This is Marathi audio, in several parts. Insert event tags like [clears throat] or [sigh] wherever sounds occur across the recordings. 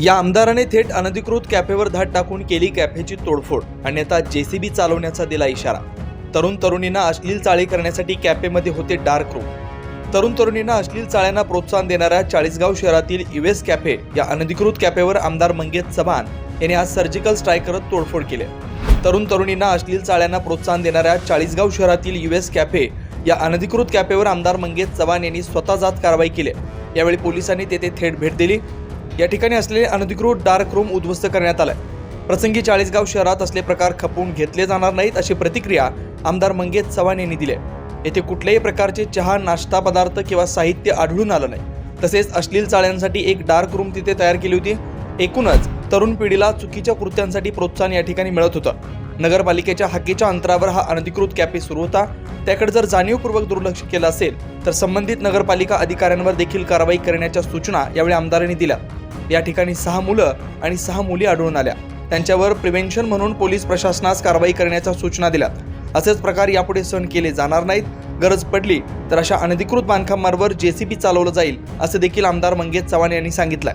या आमदाराने थेट अनधिकृत कॅफेवर धाड टाकून केली कॅफेची तोडफोड अन्यथा जेसीबी चालवण्याचा दिला इशारा. तरुण तरुणींना अश्लील चाळे करण्यासाठी कॅफेमध्ये होते डार्क रूम. तरुण तरुणींना अश्लील चाळ्यांना प्रोत्साहन देणाऱ्या चाळीसगाव शहरातील युएस कॅफे या अनधिकृत कॅफेवर आमदार मंगेश चव्हाण यांनी आज सर्जिकल स्ट्राईक करत तोडफोड केली. तरुण तरुणींना अश्लील चाळ्यांना प्रोत्साहन देणाऱ्या चाळीसगाव शहरातील युएस कॅफे या अनधिकृत कॅफेवर आमदार मंगेश चव्हाण यांनी स्वतः जात कारवाई केली. यावेळी पोलिसांनी तेथे थेट भेट दिली. या ठिकाणी असलेले अनधिकृत डार्क रूम उद्ध्वस्त करण्यात आलाय. प्रसंगी चाळीसगाव शहरात असले प्रकार खपवून घेतले जाणार नाहीत अशी प्रतिक्रिया आमदार मंगेश चव्हाण यांनी दिली. येथे कुठल्याही प्रकारचे चहा नाश्ता पदार्थ किंवा साहित्य आढळून आलं नाही. तसेच अश्लील चाळ्यांसाठी एक डार्क रूम तिथे तयार केली होती. एकूणच तरुण पिढीला चुकीच्या कृत्यांसाठी प्रोत्साहन या ठिकाणी मिळत होतं. नगरपालिकेच्या हक्कीच्या अंतरावर हा अनधिकृत कॅफे सुरू होता. त्याकडे जर जाणीवपूर्वक दुर्लक्ष केलं असेल तर संबंधित नगरपालिका अधिकाऱ्यांवर देखील कारवाई करण्याच्या सूचना यावेळी आमदारांनी दिल्या. या ठिकाणी सहा मुलं आणि सहा मुली आढळून आल्या. त्यांच्यावर प्रिव्हेन्शन म्हणून पोलीस प्रशासनास कारवाई करण्याच्या सूचना दिल्या. असेच प्रकार यापुढे सहन केले जाणार नाहीत. गरज पडली तर अशा अनधिकृत बांधकामांवर जेसीबी चालवलं जाईल असं देखील आमदार मंगेश चव्हाण यांनी सांगितलंय.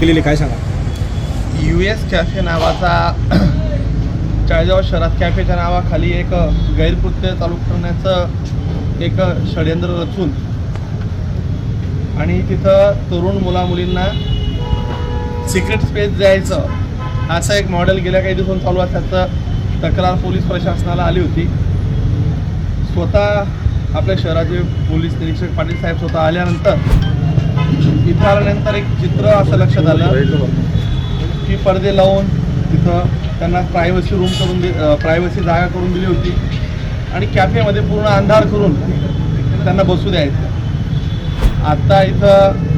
केलेले काय सांगा? यू एस कॅफे नावाचा [clears throat] चाळीसगाव शहरात कॅफेच्या नावाखाली एक गैरकृत्य चालू करण्याचं एक षडयंत्र रचून आणि तिथं तरुण मुलामुलींना सिक्रेट स्पेस द्यायचं. असं एक मॉडेल गेल्या काही दिवसांनी चालू असल्याचं तक्रार पोलीस प्रशासनाला आली होती. स्वतः आपल्या शहराचे पोलीस निरीक्षक पाटील साहेब स्वतः आल्यानंतर इथं आल्यानंतर एक चित्र असं लक्षात आलं. की पडदे लावून तिथं त्यांना प्रायव्हसी रूम करून दे प्रायव्हसी जागा करून दिली होती. आणि कॅफेमध्ये पूर्ण अंधार करून त्यांना बसू द्यायचं. आत्ता इथं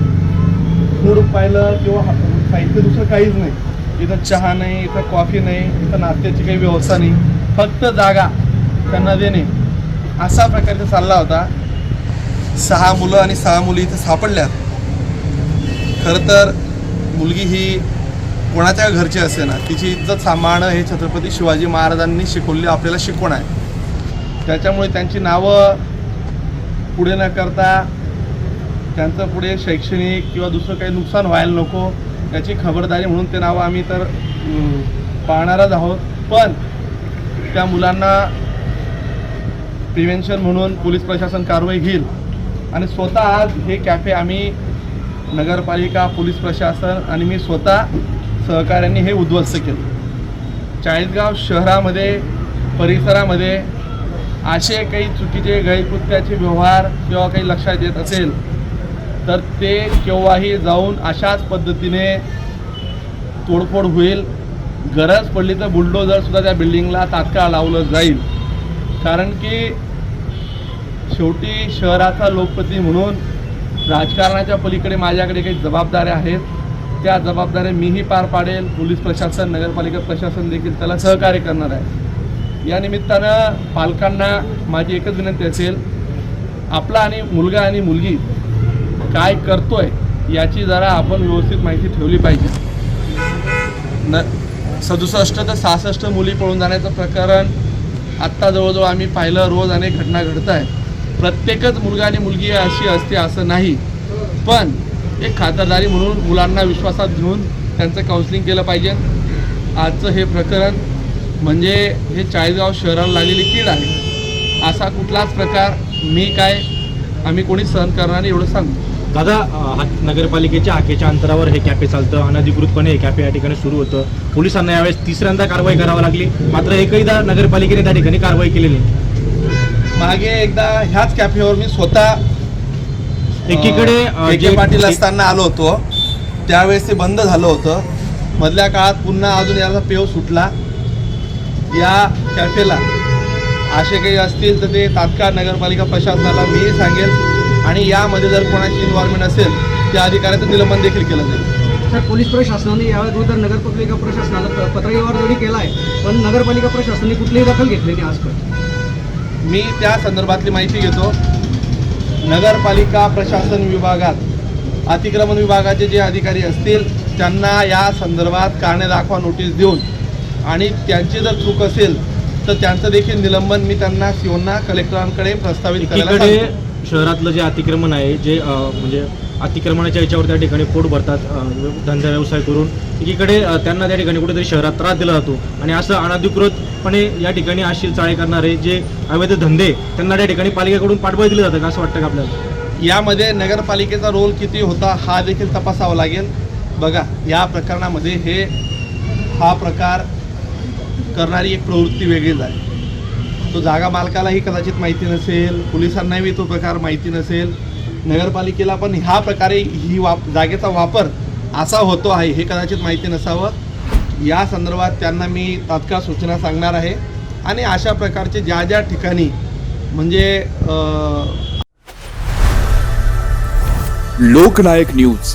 फूड पाहिलं किंवा साहित्य दुसरं काहीच नाही. इथं चहा नाही इथं कॉफी नाही इथं नाश्त्याची काही व्यवस्था नाही. फक्त जागा त्यांना देणे. असा प्रकारचा चालला होता. सहा मुलं आणि सहा मुली इथं सापडल्यात. खरं तर मुलगी ही कोणाच्या घरची असे ना तिची इज्जत सांभाळणं हे छत्रपती शिवाजी महाराजांनी शिकवले आपल्याला शिकवण आहे. त्याच्यामुळे त्यांची नावं पुढे न करता त्यांचं पुढे शैक्षणिक किंवा दुसरं काही नुकसान व्हायला नको याची खबरदारी म्हणून ते नावं आम्ही तर पाहणारच पाळणारच आहोत. पण त्या मुलांना प्रिव्हेन्शन म्हणून पोलीस प्रशासन कारवाई घेईल आणि स्वतः आज हे कॅफे आम्ही नगरपालिका पोलीस प्रशासन आणि मी स्वतः सहकाऱ्यांनी हे उद्ध्वस्त केलं. चाळीसगाव शहरामध्ये परिसरामध्ये असे काही चुकीचे गैरकृत्याचे व्यवहार किंवा काही लक्षात येत असेल तर ते केव्हाही जाऊन अशाच पद्धतीने तोडफोड होईल. गरज पडली तर बुलडोजरसुद्धा त्या बिल्डिंगला तात्काळ लावलं जाईल. कारण की शेवटी शहराचा लोकप्रती म्हणून राजकारणाच्या पलीकडे माझ्याकडे काही जबाबदाऱ्या आहेत. त्या जबाबदाऱ्या मीही पार पाडेल. पोलीस प्रशासन नगरपालिका प्रशासन देखील त्याला सहकार्य करणार आहे. या निमित्तानं पालकांना माझी एकच विनंती असेल. आपला आणि मुलगा आणि मुलगी काय करतोय याची जरा आपण व्यवस्थित माहिती ठेवली पाहिजे. न सदुसष्ट ते सहासष्ट मुली पळून जाण्याचं प्रकरण आत्ता जवळजवळ आम्ही पाहिलं. रोज अनेक घटना घडत आहेत. प्रत्येकच मुलगा आणि मुलगी अशी असते असं नाही. पण एक खातरदारी म्हणून मुलांना विश्वासात घेऊन त्यांचं काउन्सिलिंग केलं पाहिजे. आजचं हे प्रकरण म्हणजे हे चाळीसगाव शहराला लागलेली कीड आहे. असा कुठलाच प्रकार मी काय आम्ही कोणी सहन करणार नाही एवढं सांगतो दादा नगरपालिकेच्या हाकेच्या अंतरावर हे कॅफे चालतं अनधिकृतपणे हे कॅफे या ठिकाणी सुरू होतं. पोलिसांना यावेळेस तिसऱ्यांदा कारवाई करावी लागली. मात्र एकहीदा नगरपालिकेने त्या ठिकाणी कारवाई केलेली मागे एकदा ह्याच कॅफेवर मी स्वतः एकीकडे के जे- पाटील असताना आलो होतो. त्यावेळेस ते बंद झालं होतं. मधल्या काळात पुन्हा अजून याचा पेव सुटला. या कॅफेला असे काही असतील तर ते तात्काळ नगरपालिका प्रशासनाला मी सांगेल. आणि यामध्ये जर कोणाची इन्व्हॉल्वमेंट असेल त्या अधिकाऱ्याचं निलंबन देखील केलं जाईल. पोलीस प्रशासनाने याविरुद्ध नगरपालिका प्रशासनाला पत्रव्यवहार जरी केला आहे पण नगरपालिका प्रशासनाने कुठलीही दखल घेतली नाही आजपर्यंत. मी त्या संदर्भातली माहिती घेतो नगरपालिका प्रशासन विभागात अतिक्रमण विभागाचे जे अधिकारी असतील त्यांना या संदर्भात कारणे दाखवा नोटीस देऊन आणि त्यांची जर चूक असेल तर त्यांचं देखील निलंबन मी त्यांना सीओना कलेक्टरांकडे प्रस्तावित करायला. शहरातलं जे अतिक्रमण आहे जे म्हणजे अतिक्रमणाच्या याच्यावर त्या ठिकाणी पोट भरतात धंदा व्यवसाय करून. एकीकडे त्यांना त्या ठिकाणी कुठेतरी शहरात त्रास दिला जातो आणि असं अनधिकृतपणे या ठिकाणी आशील चाळे करणारे जे अवैध धंदे त्यांना त्या ठिकाणी पालिकेकडून पाठबळ दिलं जातं का असं वाटतं का आपल्याला? यामध्ये नगरपालिकेचा रोल किती होता हा देखील तपासावा लागेल. बघा या प्रकरणामध्ये हे हा प्रकार करणारी एक प्रवृत्ती वेगळीच आहे. तो जागा मालकालाही कदाचित माहिती नसेल पोलिसांनाही तो प्रकार माहिती नसेल. नगरपालिकेला पण ह्या प्रकारे ही वाप जागेचा वापर असा होतो आहे हे कदाचित माहिती नसावं. या संदर्भात त्यांना मी तात्काळ सूचना सांगणार आहे. आणि अशा प्रकारचे ज्या ज्या ठिकाणी म्हणजे लोकनायक न्यूज.